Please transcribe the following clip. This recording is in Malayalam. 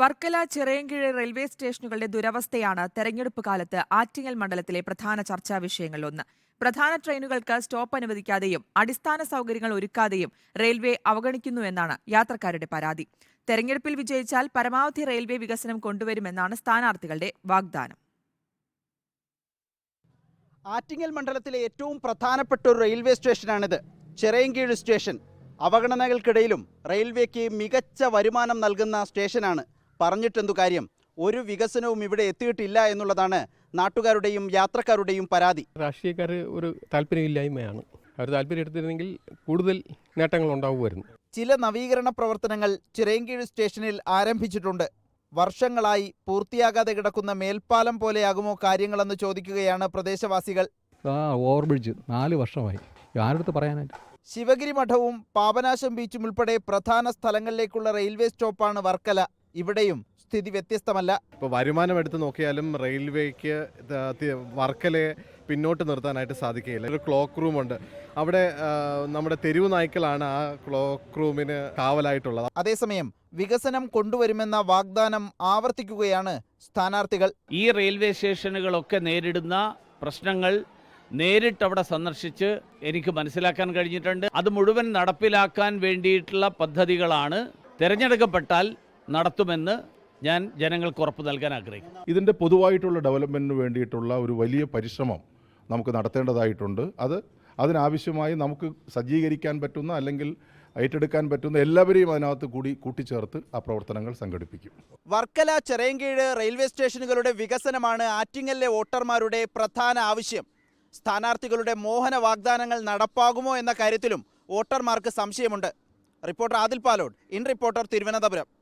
വർക്കല ചിറയൻകീഴ് റെയിൽവേ സ്റ്റേഷനുകളുടെ ദുരവസ്ഥയാണ് തെരഞ്ഞെടുപ്പ് കാലത്ത് ആറ്റിങ്ങൽ മണ്ഡലത്തിലെ പ്രധാന ചർച്ചാ വിഷയങ്ങളിലൊന്ന്. പ്രധാന ട്രെയിനുകൾക്ക് സ്റ്റോപ്പ് അനുവദിക്കാതെയും അടിസ്ഥാന സൗകര്യങ്ങൾ ഒരുക്കാതെയും റെയിൽവേ അവഗണിക്കുന്നുവെന്നാണ് യാത്രക്കാരുടെ പരാതി. തെരഞ്ഞെടുപ്പിൽ വിജയിച്ചാൽ പരമാവധി റെയിൽവേ വികസനം കൊണ്ടുവരുമെന്നാണ് സ്ഥാനാർത്ഥികളുടെ വാഗ്ദാനം. ആറ്റിങ്ങൽ മണ്ഡലത്തിലെ ഏറ്റവും പ്രധാനപ്പെട്ട ഒരു റെയിൽവേ സ്റ്റേഷനാണിത്. ചിറയൻകീഴ് സ്റ്റേഷൻ. അവഗണനകൾക്കിടയിലും റെയിൽവേക്ക് മികച്ച വരുമാനം നൽകുന്ന സ്റ്റേഷനാണ് പറഞ്ഞിട്ടെന്തു കാര്യം? ഒരു വികസനവും ഇവിടെ എത്തിയിട്ടില്ല എന്നുള്ളതാണ് നാട്ടുകാരുടെയും യാത്രക്കാരുടെയും പരാതി. രാഷ്ട്രീയക്കാർ ഒരു താല്പര്യമില്ലായ്മയാണ്. അവർ താല്പര്യം എടുത്തിരുന്നെങ്കിൽ കൂടുതൽ നേട്ടങ്ങൾ ഉണ്ടാവുമായിരുന്നു. ചില നവീകരണ പ്രവർത്തനങ്ങൾ ചിറയൻകീഴ് സ്റ്റേഷനിൽ ആരംഭിച്ചിട്ടുണ്ട്. വർഷങ്ങളായി പൂർത്തിയാകാതെ കിടക്കുന്ന മേൽപ്പാലം പോലെയാകുമോ കാര്യങ്ങളെന്ന് ചോദിക്കുകയാണ് പ്രദേശവാസികൾ. ആ ഓവർ നാല് വർഷമായി. ആരുടെ പറയാനായിട്ട്? ശിവഗിരി മഠവും പാപനാശം ബീച്ചും ഉൾപ്പെടെ പ്രധാന സ്ഥലങ്ങളിലേക്കുള്ള റെയിൽവേ സ്റ്റോപ്പാണ് വർക്കല. ഇവിടെയും സ്ഥിതി വ്യത്യസ്തമല്ല. ഇപ്പോൾ വരുമാനം എടുത്ത് നോക്കിയാലും റെയിൽവേക്ക് വർക്കലയെ പിന്നോട്ട് നിർത്താനായിട്ട് സാധിക്കുകയില്ല. ഒരു ക്ലോക്ക് റൂമുണ്ട് അവിടെ നമ്മുടെ തെരുവ് നായ്ക്കളാണ് ആ ക്ലോക്ക് റൂമിന് കാവലായിട്ടുള്ളത്. അതേസമയം വികസനം കൊണ്ടുവരുമെന്ന വാഗ്ദാനം ആവർത്തിക്കുകയാണ് സ്ഥാനാർത്ഥികൾ. ഈ റെയിൽവേ സ്റ്റേഷനുകളൊക്കെ നേരിടുന്ന പ്രശ്നങ്ങൾ നേരിട്ട് അവിടെ സന്ദർശിച്ച് എനിക്ക് മനസ്സിലാക്കാൻ കഴിഞ്ഞിട്ടുണ്ട്. അത് മുഴുവൻ നടപ്പിലാക്കാൻ വേണ്ടിയിട്ടുള്ള പദ്ധതികളാണ്. തിരഞ്ഞെടുക്കപ്പെട്ടാൽ നടത്തുമെന്ന് ഞാൻ ജനങ്ങൾക്ക് ഉറപ്പ് നൽകാൻ ആഗ്രഹിക്കുന്നു. ഇതിന്റെ പൊതുവായിട്ടുള്ള ഡെവലപ്മെന്റിന് വേണ്ടിയിട്ടുള്ള ഒരു വലിയ പരിശ്രമം നമുക്ക് നടത്തേണ്ടതായിട്ടുണ്ട്. അത് അതിനാവശ്യമായി നമുക്ക് സജ്ജീകരിക്കാൻ പറ്റുന്ന അല്ലെങ്കിൽ ഏറ്റെടുക്കാൻ പറ്റുന്ന എല്ലാവരെയും അതിനകത്ത് കൂടി കൂട്ടിച്ചേർത്ത് ആ പ്രവർത്തനങ്ങൾ സംഘടിപ്പിക്കും. വർക്കല ചെറയൻകീഴ് റെയിൽവേ സ്റ്റേഷനുകളുടെ വികസനമാണ് ആറ്റിങ്ങലിലെ വോട്ടർമാരുടെ പ്രധാന ആവശ്യം. സ്ഥാനാർത്ഥികളുടെ മോഹന വാഗ്ദാനങ്ങൾ നടപ്പാകുമോ എന്ന കാര്യത്തിലും വോട്ടർമാർക്ക് സംശയമുണ്ട്. Reporter Adil Palode in reporter Thiruvananthapuram.